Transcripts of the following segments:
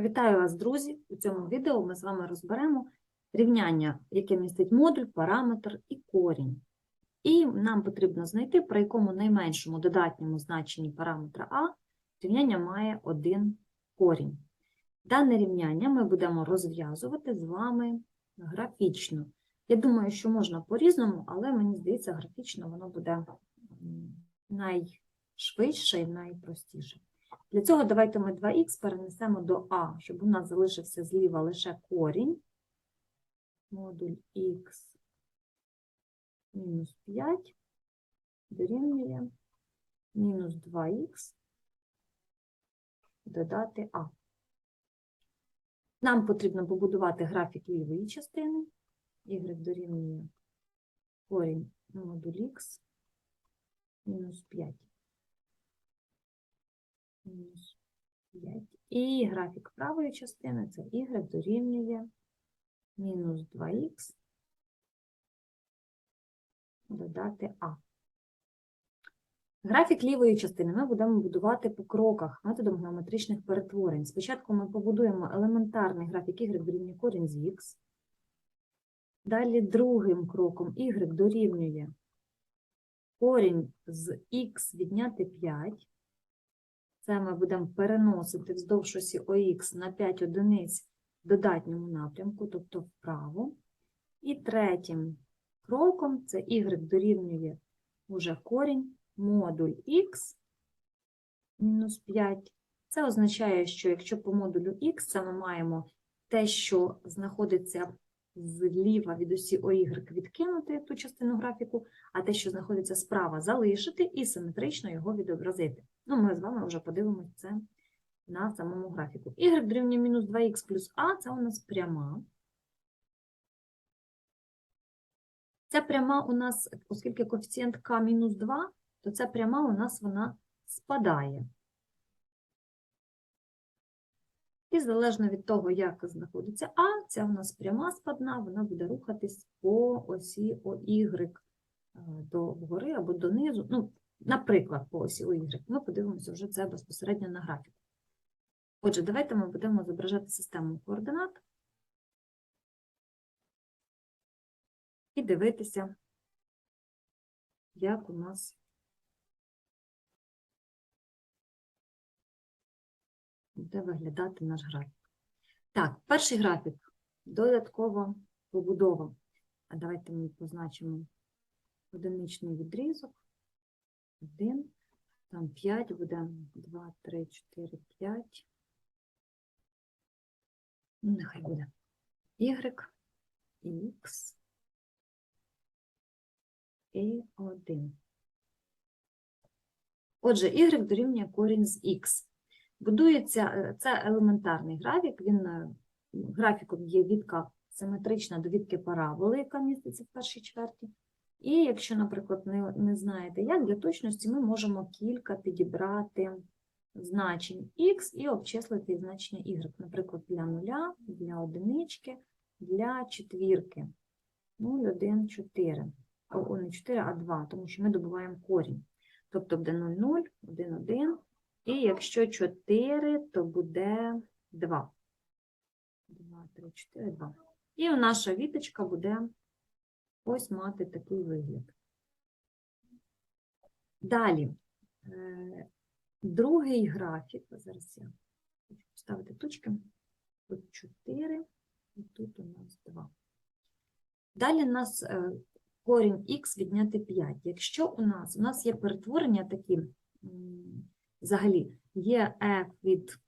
Вітаю вас, друзі! У цьому відео ми з вами розберемо рівняння, яке містить модуль, параметр і корінь. І нам потрібно знайти, при якому найменшому додатньому значенні параметра А рівняння має один корінь. Дане рівняння ми будемо розв'язувати з вами графічно. Я думаю, що можна по-різному, але мені здається, графічно воно буде найшвидше і найпростіше. Для цього давайте ми 2х перенесемо до А, щоб у нас залишився зліва лише корінь. Модуль х мінус 5 дорівнює мінус 2х додати А. Нам потрібно побудувати графік лівої частини. Y дорівнює корінь модуль х мінус 5 мінус 5. І графік правої частини це y дорівнює мінус 2х додати а. Графік лівої частини ми будемо будувати по кроках методом геометричних перетворень. Спочатку ми побудуємо елементарний графік y дорівнює корінь з х. Далі другим кроком y дорівнює корінь з х відняти 5. Це ми будемо переносити вздовж осі ОХ на 5 одиниць в додатньому напрямку, тобто вправо. І третім кроком це y дорівнює уже корінь модуль х мінус 5. Це означає, що якщо по модулю х це ми маємо те, що знаходиться зліва від осі ОY відкинути ту частину графіку, а те, що знаходиться справа, залишити і симетрично його відобразити. Ну, ми з вами вже подивимося це на самому графіку. Y дорівнює мінус 2х плюс А це у нас пряма. Ця пряма у нас, оскільки коефіцієнт К мінус 2, то ця пряма у нас вона спадає. І залежно від того, як знаходиться А, ця у нас пряма спадна, вона буде рухатись по осі ОY е, до вгори або донизу. Ну, наприклад, по осі ОY. Ми подивимося вже це безпосередньо на графіку. Отже, давайте ми будемо зображати систему координат і дивитися, як у нас буде виглядати наш графік. Так, перший графік додаткова побудова. А давайте ми позначимо одиничний відрізок. Один, там 5 буде, 2, 3, 4, 5. Ну, нехай буде Y, X і 1. Отже, Y дорівнює корінь з X. Будується, е, це елементарний графік, він е, графіком є відка симетрична до відки параболи, яка міститься в першій чверті. І якщо, наприклад, не, не знаєте як, для точності ми можемо кілька підібрати значень x і обчислити значення y. Наприклад, для нуля, для одинички, для четвірки. 0, 1, 4. О, не 4, а 2, тому що ми добуваємо корінь. Тобто буде 0, 0, 1, 1. І якщо 4, то буде 2. 2, 3, 4, 2. І наша віточка буде ось мати такий вигляд. Далі, е, другий графік, зараз я хочу поставити точки, тут 4, і тут у нас 2. Далі у нас е, корінь х відняти 5. Якщо у нас, у нас є перетворення такі, взагалі, є f від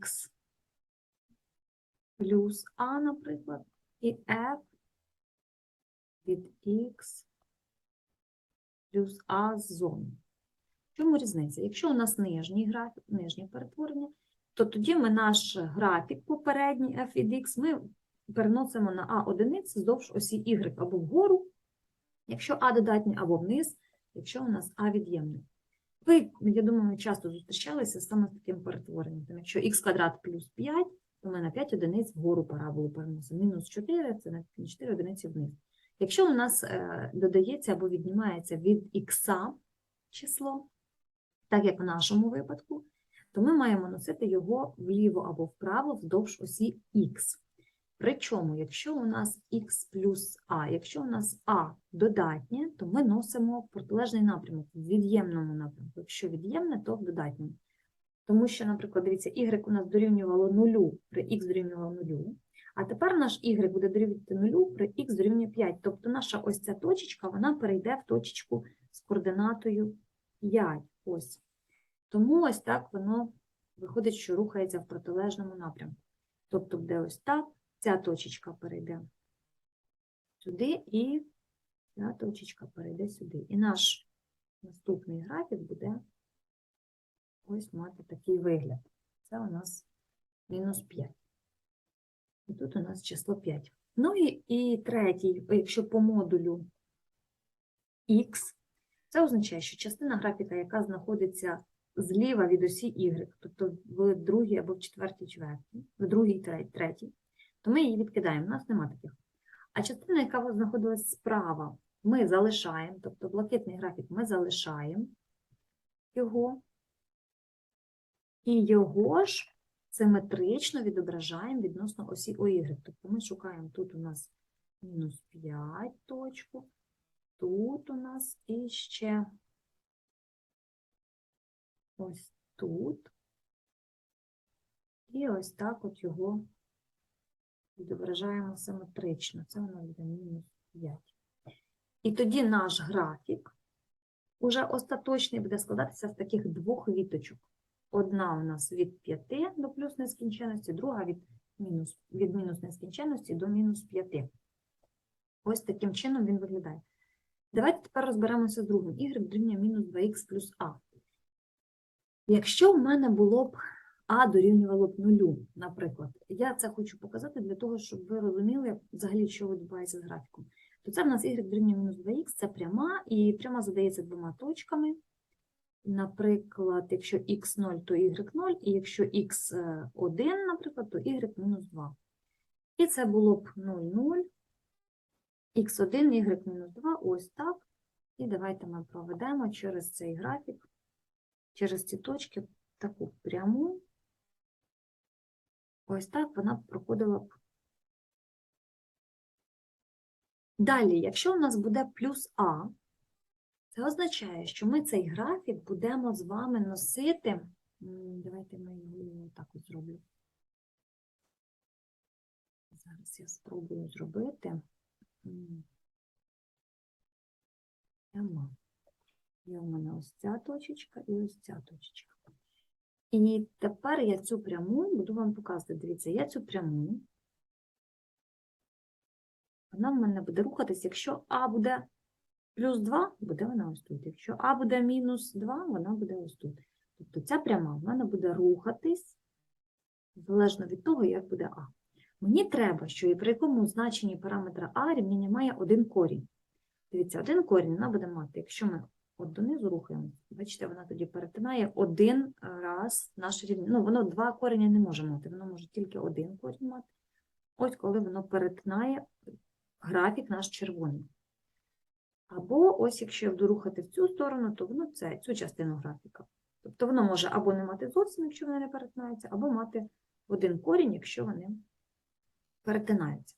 х плюс а, наприклад, і f від х плюс а з зони. Чому різниця? Якщо у нас нижній графік, нижнє перетворення, то тоді ми наш графік попередній f від x ми переносимо на а одиниць вздовж осі y або вгору, якщо а додатнє, або вниз, якщо у нас а від'ємне. Ви, я думаю, ми часто зустрічалися саме з таким перетворенням. Там, якщо х квадрат плюс 5, то ми на 5 одиниць вгору параболу переносимо. Мінус 4 це на 4 одиниці вниз. Якщо у нас е, додається або віднімається від х число, так як в нашому випадку, то ми маємо носити його вліво або вправо вздовж осі х. Причому, якщо у нас х плюс а, якщо у нас а додатнє, то ми носимо протилежний напрямок, в від'ємному напрямку. Якщо від'ємне, то в додатньому. Тому що, наприклад, дивіться, y у нас дорівнювало нулю при х дорівнювало нулю, а тепер наш y буде дорівнювати нулю при х дорівнює 5. Тобто наша ось ця точечка, вона перейде в точечку з координатою 5. Ось. Тому ось так воно виходить, що рухається в протилежному напрямку. Тобто буде ось так, ця точечка перейде сюди, і ця точечка перейде сюди. І наш наступний графік буде ось мати такий вигляд. Це у нас мінус 5. І тут у нас число 5. Ну і, і третій, якщо по модулю х, це означає, що частина графіка, яка знаходиться зліва від осі y, тобто в другій або в четвертій чверті, в другій третій, то ми її відкидаємо, у нас нема таких. А частина, яка знаходилась справа, ми залишаємо, тобто блакитний графік ми залишаємо його, і його ж симетрично відображаємо відносно осі ОY. Тобто ми шукаємо тут у нас мінус 5 точку, тут у нас і ще ось тут. І ось так от його відображаємо симетрично. Це воно буде мінус 5. І тоді наш графік уже остаточний буде складатися з таких двох віточок. Одна у нас від 5 до плюс нескінченності, друга від мінус, від мінус нескінченності до мінус 5. Ось таким чином він виглядає. Давайте тепер розберемося з другим. Y дорівнює мінус 2х плюс а. Якщо в мене було б а дорівнювало б нулю, наприклад, я це хочу показати для того, щоб ви розуміли взагалі, що відбувається з графіком. То це в нас y дорівнює мінус 2х, це пряма, і пряма задається двома точками. Наприклад, якщо x0, то y0, і якщо x1, наприклад, то y мінус 2. І це було б 0, 0, x1, y мінус 2, ось так. І давайте ми проведемо через цей графік, через ці точки таку пряму. Ось так вона проходила б. Далі, якщо у нас буде плюс А, це означає, що ми цей графік будемо з вами носити. Давайте ми його так от зроблю. Зараз я спробую зробити. Є у мене ось ця точечка і ось ця точечка. І тепер я цю пряму буду вам показувати. Дивіться, я цю пряму. Вона в мене буде рухатись, якщо А буде плюс 2, буде вона ось тут. Якщо А буде мінус 2, вона буде ось тут. Тобто ця пряма в мене буде рухатись залежно від того, як буде А. Мені треба, що і при якому значенні параметра А рівняння має один корінь. Дивіться, один корінь вона буде мати, якщо ми от донизу рухаємо, бачите, вона тоді перетинає один раз наше рівня. Ну, воно два корення не може мати, воно може тільки один корінь мати. Ось коли воно перетинає графік наш червоний. Або ось якщо я буду рухати в цю сторону, то воно це, цю частину графіка. Тобто воно може або не мати зовсім, якщо вони не перетинаються, або мати один корінь, якщо вони перетинаються.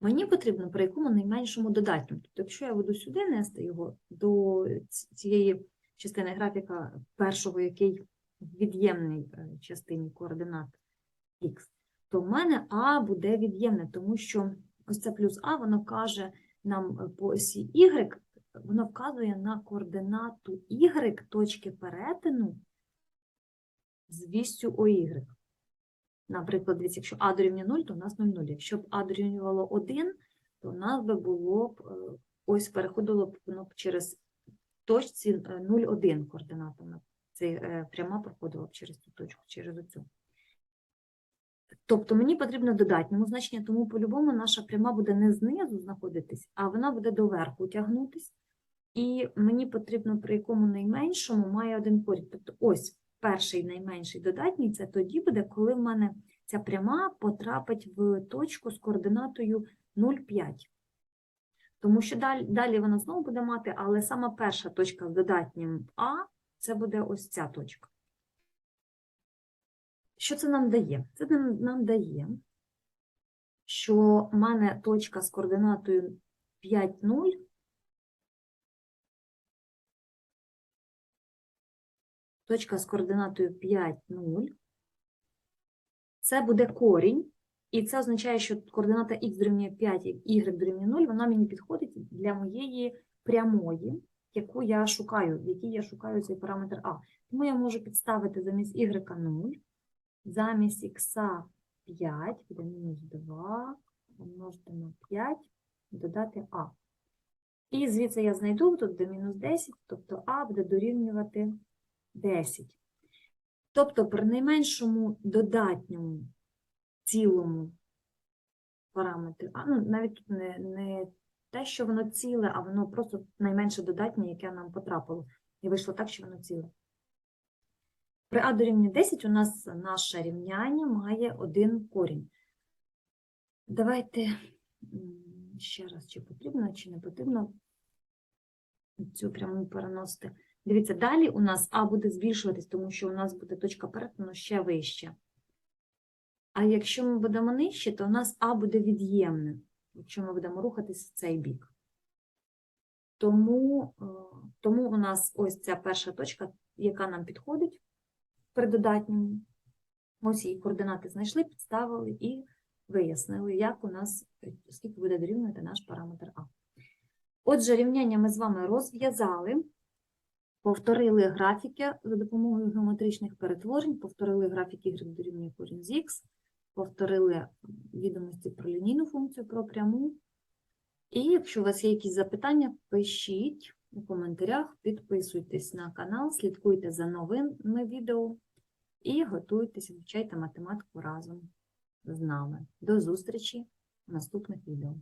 Мені потрібно при якому найменшому додатньому. Тобто, якщо я буду сюди нести його до цієї частини графіка першого, який в від'ємній е, частині координат х, то в мене А буде від'ємне, тому що ось це плюс А, воно каже нам е, по осі y, воно вказує на координату y точки перетину з вістю ОY. Наприклад, дивіться, якщо А дорівнює 0, то у нас 0, 0. Якщо б А дорівнювало 1, то у нас би було б, е, ось переходило б воно б через точці е, 0,1 координатами. Це е, пряма проходила б через цю точку, через оцю. Тобто мені потрібно додатньому значення, тому по-любому наша пряма буде не знизу знаходитись, а вона буде доверху тягнутись. І мені потрібно при якому найменшому має один корінь. Тобто ось перший найменший додатній, це тоді буде, коли в мене ця пряма потрапить в точку з координатою 0,5. Тому що далі, далі вона знову буде мати, але сама перша точка з додатнім А, це буде ось ця точка. Що це нам дає? Це нам, дає, що в мене точка з координатою 5, точка з координатою 5, 0 це буде корінь, і це означає, що координата х дорівнює 5, y дорівнює 0, вона мені підходить для моєї прямої, яку я шукаю, в якій я шукаю цей параметр а. Тому я можу підставити замість y 0, замість х 5, буде мінус 2, помножити на 5, додати а. І звідси я знайду, тут буде мінус 10, тобто а буде дорівнювати 10. Тобто при найменшому додатньому цілому параметрі, а ну, навіть тут не, не те, що воно ціле, а воно просто найменше додатнє, яке нам потрапило. І вийшло так, що воно ціле. При а дорівнює 10 у нас наше рівняння має один корінь. Давайте ще раз, чи потрібно, чи не потрібно цю пряму переносити. Дивіться, далі у нас А буде збільшуватись, тому що у нас буде точка перетину ще вище. А якщо ми будемо нижче, то у нас А буде від'ємне, якщо ми будемо рухатись в цей бік. Тому, е, тому у нас ось ця перша точка, яка нам підходить при додатньому. Ось її координати знайшли, підставили і вияснили, як у нас, скільки буде дорівнювати наш параметр А. Отже, рівняння ми з вами розв'язали. Повторили графіки за допомогою геометричних перетворень, повторили графік y дорівнює корінь з х, повторили відомості про лінійну функцію, про пряму. І якщо у вас є якісь запитання, пишіть у коментарях, підписуйтесь на канал, слідкуйте за новими відео і готуйтесь, вивчайте математику разом з нами. До зустрічі в наступних відео.